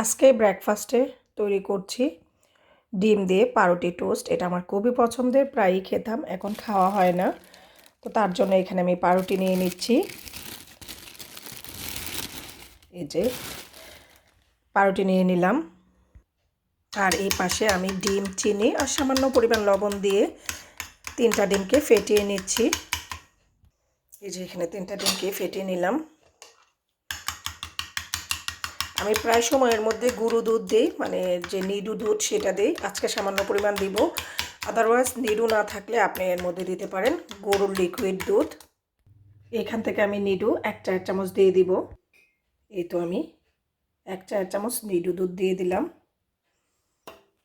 আজকে ব্রেকফাস্টে তৈরি করছি ডিম দিয়ে পাউরুটি টোস্ট এটা আমার খুবই পছন্দের, প্রায়ই খেতাম, এখন খাওয়া হয় না। তো তার জন্য এখানে আমি পাউরুটি নিয়ে নিচ্ছি। এই যে পাউরুটি নিয়ে নিলাম। আর এই পাশে আমি ডিম, চিনি আর সামান্য পরিমাণ লবণ দিয়ে তিনটা ডিমকে ফেটিয়ে নিচ্ছি। এই যে এখানে তিনটা ডিমকে ফেটিয়ে নিলাম। আমি প্রায় সময়ের মধ্যে গুঁড়ো দুধ দিই মানে যে নিডু দুধ সেটা দিই। আজকে সামান্য পরিমাণ দিব। আদারওয়াইজ নিডু না থাকলে আপনি এর মধ্যে দিতে পারেন গরুর লিকুইড দুধ। এখান থেকে আমি নিডু এক চার চামচ দিয়ে দিব। এই তো আমি এক চার চামচ নিডু দুধ দিয়ে দিলাম।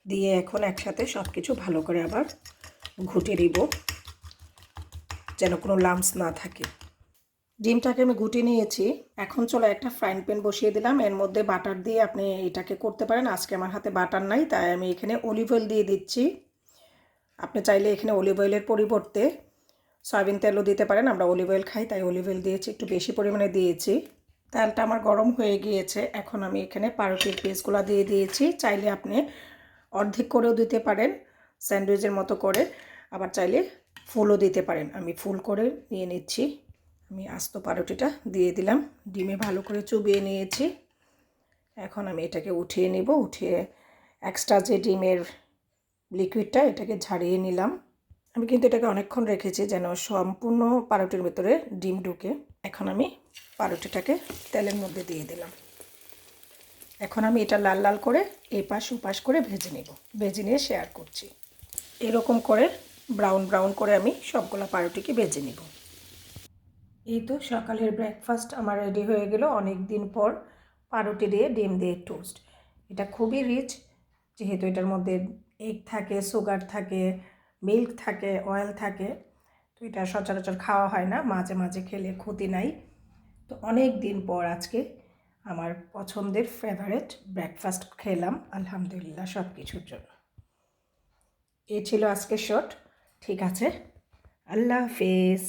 দিয়ে এখন একসাথে সব কিছু ভালো করে আবার ঘুটে দিব যেন কোনো লামস না থাকে। ডিমটাকে আমি গুটি নিয়েছি। এখন চলো একটা ফ্রাইং প্যান বসিয়ে দিলাম। এর মধ্যে বাটার দিয়ে আপনি এটাকে করতে পারেন। আজকে আমার হাতে বাটার নাই, তাই আমি এখানে অলিভ অয়েল দিয়ে দিচ্ছি। আপনি চাইলে এখানে অলিভ অয়েলের পরিবর্তে সয়াবিন তেলও দিতে পারেন। আমরা অলিভ অয়েল খাই, তাই অলিভ অয়েল দিয়েছি, একটু বেশি পরিমাণে দিয়েছি। তেলটা আমার গরম হয়ে গিয়েছে। এখন আমি এখানে পাউরুটির পিসগুলো দিয়ে দিয়েছি। চাইলে আপনি অর্ধেক করেও দিতে পারেন স্যান্ডউইচের মতো করে। আবার চাইলে ফুলও দিতে পারেন। আমি ফুল করে নিয়ে নিচ্ছি। আমি আস্ত পাউরুটিটা দিয়ে দিলাম। ডিমে ভালো করে চুবিয়ে নিয়েছি। এখন আমি এটাকে উঠিয়ে নিব। উঠিয়ে এক্সট্রা যে ডিমের লিকুইডটা এটাকে ঝাড়িয়ে নিলাম। আমি কিন্তু এটাকে অনেকক্ষণ রেখেছি যেন সম্পূর্ণ পাউরুটির ভেতরে ডিম ঢুকে। এখন আমি পাউরুটিটাকে তেলের মধ্যে দিয়ে দিলাম। এখন আমি এটা লাল লাল করে এপাশ উপাশ করে ভেজে নেব। ভেজে নিয়ে শেয়ার করছি। এরকম করে ব্রাউন ব্রাউন করে আমি সবগুলো পাউরুটিকে ভেজে নেব। এই তো সকালের ব্রেকফাস্ট আমার রেডি হয়ে গেল। অনেক দিন পর পাউরুটি দিয়ে ডিম দিয়ে টোস্ট এটা খুবই রিচ যেহেতু এটার মধ্যে এগ থাকে সুগার থাকে মিল্ক থাকে অয়েল থাকে, তো এটা সচরাচর খাওয়া হয় না। মাঝে মাঝে খেলে ক্ষতি নাই। তো অনেক দিন পর আজকে আমার পছন্দের ফেভারেট ব্রেকফাস্ট খেলাম, আলহামদুলিল্লাহ সব কিছুর জন্য। এ ছিল আজকের শট ঠিক আছে। আল্লাহ হাফিজ।